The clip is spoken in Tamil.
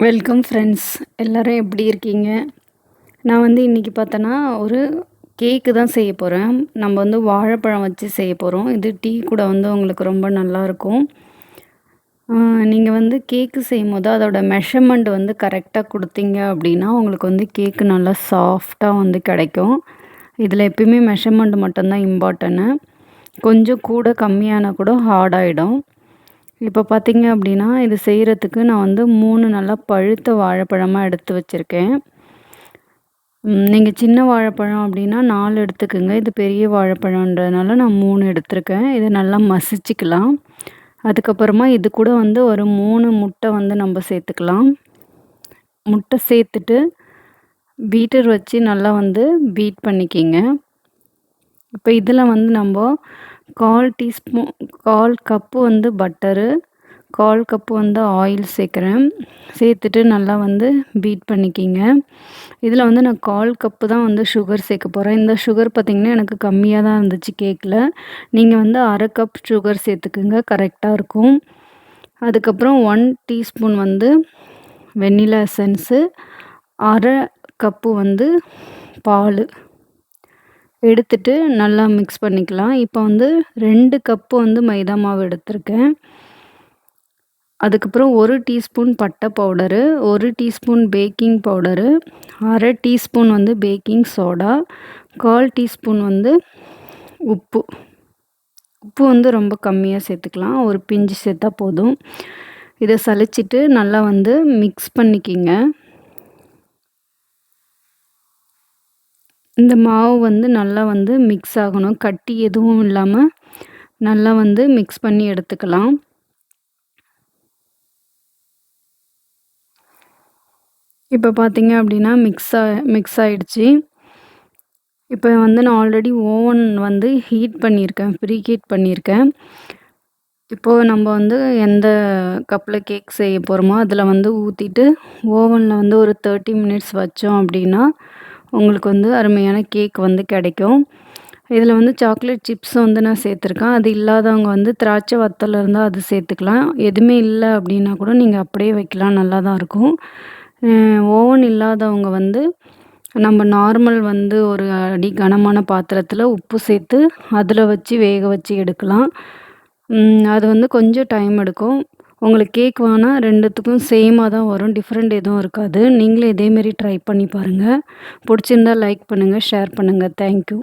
வெல்கம் ஃப்ரெண்ட்ஸ் எல்லோரும் எப்படி இருக்கீங்க? நான் வந்து இன்றைக்கி பார்த்தோன்னா ஒரு கேக்கு தான் செய்ய போகிறேன் நம்ம வந்து வாழைப்பழம் வச்சு செய்ய போகிறோம் இது டீ கூட வந்து உங்களுக்கு ரொம்ப நல்லாயிருக்கும் நீங்கள் வந்து கேக்கு செய்யும் போது அதோட மெஷர்மெண்ட் வந்து கரெக்டாக கொடுத்தீங்க அப்படின்னா உங்களுக்கு வந்து கேக்கு நல்லா சாஃப்டாக வந்து கிடைக்கும். இதில் எப்பயுமே மெஷர்மெண்ட் மட்டும்தான் இம்பார்ட்டன்னு கொஞ்சம் கூட கம்மியான கூட ஹார்டாகிடும் இப்போ பார்த்தீங்க அப்படின்னா இது செய்கிறதுக்கு நான் வந்து மூணு நல்லா பழுத்த வாழைப்பழமாக எடுத்து வச்சுருக்கேன். நீங்கள் சின்ன வாழைப்பழம் அப்படின்னா நாலு எடுத்துக்கோங்க. இது பெரிய வாழைப்பழன்றதுனால நான் மூணு எடுத்திருக்கேன். இதை நல்லா மசிச்சுக்கலாம். அதுக்கப்புறமா இது கூட வந்து ஒரு மூணு முட்டை வந்து நம்ம சேர்த்துக்கலாம். முட்டை சேர்த்துட்டு பீட்டர் வச்சு நல்லா வந்து பீட் பண்ணிக்கிங்க. இப்போ இதில் வந்து நம்ம கால் டீஸ்பூன் கால் கப்பு வந்து பட்டரு கால் கப்பு வந்து ஆயில் சேர்க்குறேன். சேர்த்துட்டு நல்லா வந்து பீட் பண்ணிக்கிங்க. இதில் வந்து நான் கால் கப்பு தான் வந்து சுகர் சேர்க்க போகிறேன் இந்த சுகர் பார்த்திங்கன்னா எனக்கு கம்மியாக தான் இருந்துச்சு கேக்கில். நீங்கள் வந்து அரை கப் சுகர் சேர்த்துக்குங்க கரெக்டாக இருக்கும். அதுக்கப்புறம் ஒன் டீஸ்பூன் வந்து வெண்ணிலா எசன்ஸு அரை கப்பு வந்து பால். எடுத்துட்டு நல்லா மிக்ஸ் பண்ணிக்கலாம். இப்போ வந்து ரெண்டு கப்பு வந்து மைதா மாவு எடுத்திருக்கேன். அதுக்கப்புறம் ஒரு டீஸ்பூன் பட்டை பவுடரு ஒரு டீஸ்பூன் பேக்கிங் பவுடரு அரை டீஸ்பூன் வந்து பேக்கிங் சோடா கால் டீஸ்பூன் வந்து உப்பு. உப்பு வந்து ரொம்ப கம்மியாக சேர்த்துக்கலாம். ஒரு பிஞ்சு சேர்த்தா போதும். இதை சளிச்சிட்டு நல்லா வந்து மிக்ஸ் பண்ணிக்கிங்க. இந்த மாவு வந்து நல்லா வந்து மிக்ஸ் ஆகணும். கட்டி எதுவும் இல்லாமல் நல்லா வந்து மிக்ஸ் பண்ணி எடுத்துக்கலாம். இப்போ பார்த்தீங்க அப்படின்னா மிக்ஸ் ஆ மிக்ஸ் ஆகிடுச்சி இப்போ வந்து நான் ஆல்ரெடி ஓவன் வந்து ஹீட் பண்ணியிருக்கேன். ப்ரீ ஹீட் பண்ணியிருக்கேன். இப்போது நம்ம வந்து எந்த கப்பில் கேக் செய்ய போகிறோமோ அதில் வந்து ஊற்றிட்டு ஓவனில் வந்து ஒரு தேர்ட்டி மினிட்ஸ் வச்சோம் அப்படின்னா உங்களுக்கு வந்து அருமையான கேக் வந்து கிடைக்கும். இதில் வந்து சாக்லேட் சிப்ஸ் வந்து நான் சேர்த்துருக்கேன். அது இல்லாதவங்க வந்து திராட்சை வத்தல் இருந்தால் அது சேர்த்துக்கலாம். எதுவுமே இல்லை அப்படின்னா கூட நீங்கள் அப்படியே வைக்கலாம். நல்லா தான் இருக்கும் ஓவன் இல்லாதவங்க வந்து நம்ம நார்மல் வந்து ஒரு அடி கனமான பாத்திரத்தில் உப்பு சேர்த்து அதில் வச்சு வேக வச்சு எடுக்கலாம். அது வந்து கொஞ்சம் டைம் எடுக்கும். உங்களுக்கு கேக் வேணால் ரெண்டுத்துக்கும் சேமாக தான் வரும். டிஃப்ரெண்ட் எதுவும் இருக்காது. நீங்களே இதேமாரி ட்ரை பண்ணி பாருங்கள் பிடிச்சிருந்தா லைக் பண்ணுங்கள் ஷேர் பண்ணுங்கள் தேங்க்யூ